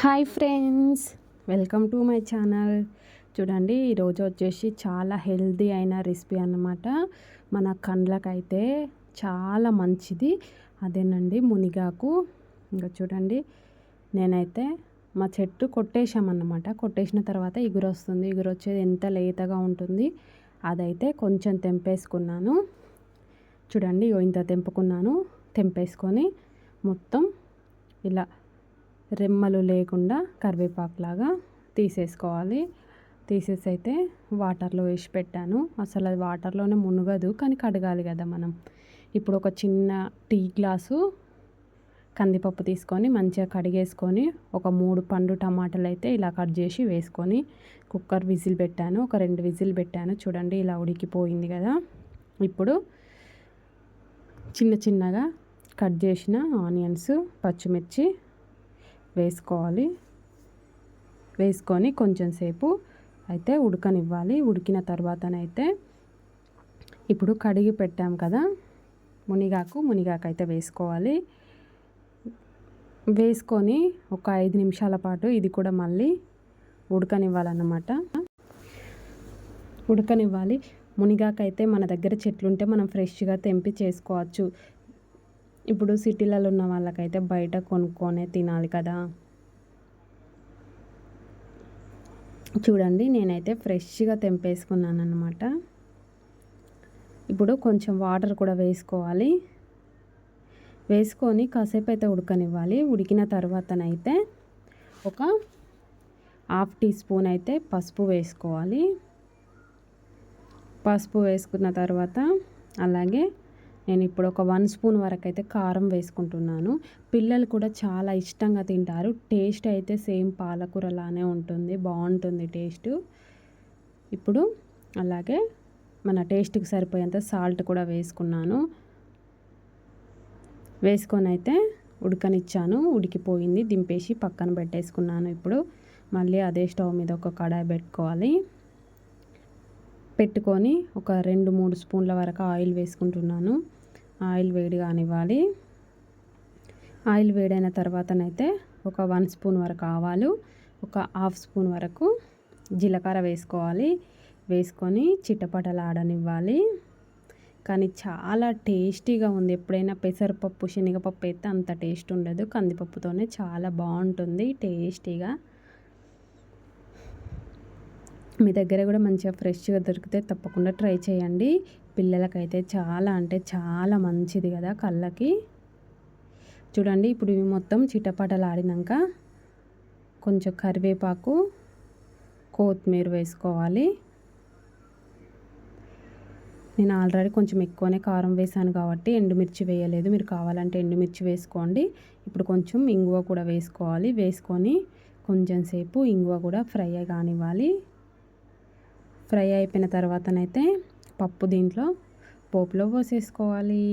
Hi friends. Welcome to my channel. చూడండి ఈరోజు వచ్చేసి చాలా హెల్దీ అయిన రెసిపీ అన్నమాట. మన కండ్లకైతే చాలా మంచిది. అదేనండి మునిగాకు. ఇంకా చూడండి నేనైతే మా చెట్టు కొట్టేశామన్నమాట. కొట్టేసిన తర్వాత ఇగురు వస్తుంది ఇగురు వచ్చేది ఎంత లేతగా ఉంటుంది అదైతే కొంచెం తెంపేసుకున్నాను. చూడండి ఇంత తెంపుకున్నాను. తెంపేసుకొని మొత్తం ఇలా రెమ్మలు లేకుండా కరివేపాకులాగా తీసేసుకోవాలి. తీసేసి అయితే వాటర్లో వేసి పెట్టాను. అసలు అది వాటర్లోనే మునగదు కానీ కడగాలి కదా మనం. ఇప్పుడు ఒక చిన్న టీ గ్లాసు కందిపప్పు తీసుకొని మంచిగా కడిగేసుకొని ఒక మూడు పండు టమాటాలు అయితే ఇలా కట్ చేసి వేసుకొని కుక్కర్ విజిల్ పెట్టాను. ఒక రెండు విజిల్ పెట్టాను. చూడండి ఇలా ఉడికిపోయింది కదా. ఇప్పుడు చిన్న చిన్నగా కట్ చేసిన ఆనియన్స్ పచ్చిమిర్చి వేసుకోవాలి. వేసుకొని కొంచెం సేపు అయితే ఉడకనివ్వాలి. ఉడికిన తర్వాతనైతే ఇప్పుడు కడిగి పెట్టాం కదా మునిగాకు మునిగాకు అయితే వేసుకోవాలి. వేసుకొని ఒక ఐదు నిమిషాల పాటు ఇది కూడా మళ్ళీ ఉడకనివ్వాలన్నమాట. ఉడకనివ్వాలి. మునిగాకైతే మన దగ్గర చెట్లుంటే మనం ఫ్రెష్గా తెంపి చేసుకోవచ్చు. ఇప్పుడు సిటీలలో ఉన్న వాళ్ళకైతే బయట కొనుక్కొనే తినాలి కదా. చూడండి నేనైతే ఫ్రెష్గా తెంపేసుకున్నాను అనమాట ఇప్పుడు కొంచెం వాటర్ కూడా వేసుకోవాలి. వేసుకొని కాసేపు అయితే ఉడకనివ్వాలి. ఉడికిన తర్వాతనైతే ఒక హాఫ్ టీ స్పూన్ అయితే పసుపు వేసుకోవాలి. పసుపు వేసుకున్న తర్వాత అలాగే నేను ఇప్పుడు ఒక వన్ స్పూన్ వరకు అయితే కారం వేసుకుంటున్నాను. పిల్లలు కూడా చాలా ఇష్టంగా తింటారు. టేస్ట్ అయితే సేమ్ పాలకూరలానే ఉంటుంది. బాగుంటుంది టేస్ట్. ఇప్పుడు అలాగే మన టేస్ట్కి సరిపోయేంత సాల్ట్ కూడా వేసుకున్నాను. వేసుకొని అయితే ఉడకనిచ్చాను. ఉడికిపోయింది. దింపేసి పక్కన పెట్టేసుకున్నాను ఇప్పుడు. మళ్ళీ అదే స్టవ్ మీద ఒక కడాయి పెట్టుకోవాలి. పెట్టుకొని ఒక రెండు మూడు స్పూన్ల వరకు ఆయిల్ వేసుకుంటున్నాను. ఆయిల్ వేడి కానివ్వాలి. ఆయిల్ వేడైన తర్వాతనైతే ఒక వన్ స్పూన్ వరకు ఆవాలు ఒక హాఫ్ స్పూన్ వరకు జీలకర్ర వేసుకోవాలి. వేసుకొని చిట్టపటలాడనివ్వాలి కానీ చాలా టేస్టీగా ఉంది. ఎప్పుడైనా పెసరపప్పు శనగపప్పు అయితే అంత టేస్ట్ ఉండదు. కందిపప్పుతోనే చాలా బాగుంటుంది టేస్టీగా. మీ దగ్గర కూడా మంచిగా ఫ్రెష్గా దొరికితే తప్పకుండా ట్రై చేయండి. పిల్లలకైతే చాలా అంటే చాలా మంచిది కదా కళ్ళకి. చూడండి ఇప్పుడు ఇవి మొత్తం చిటపటలు ఆడినాక కొంచెం కరివేపాకు కొత్తిమీర వేసుకోవాలి. నేను ఆల్రెడీ కొంచెం ఎక్కువనే కారం వేసాను కాబట్టి ఎండుమిర్చి వేయలేదు. మీరు కావాలంటే ఎండుమిర్చి వేసుకోండి. ఇప్పుడు కొంచెం ఇంగువ కూడా వేసుకోవాలి. వేసుకొని కొంచెం సేపు ఇంగువ కూడా ఫ్రై కానివ్వాలి. ఫ్రై అయిపోయిన తర్వాతనైతే పప్పు దీంట్లో పోపులో పోసేసుకోవాలి.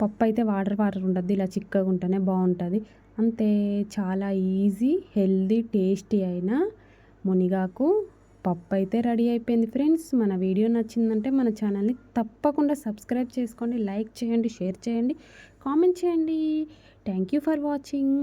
పప్పు అయితే వాటర్ వాటర్ ఉండద్దు ఇలా చిక్కగా ఉంటేనే బాగుంటుంది. అంతే చాలా ఈజీ హెల్దీ టేస్టీ అయిన మునిగాకు పప్పు అయితే రెడీ అయిపోయింది ఫ్రెండ్స్. మన వీడియో నచ్చిందంటే మన ఛానల్ని తప్పకుండా సబ్స్క్రైబ్ చేసుకోండి లైక్ చేయండి షేర్ చేయండి కామెంట్ చేయండి. Thank you for watching.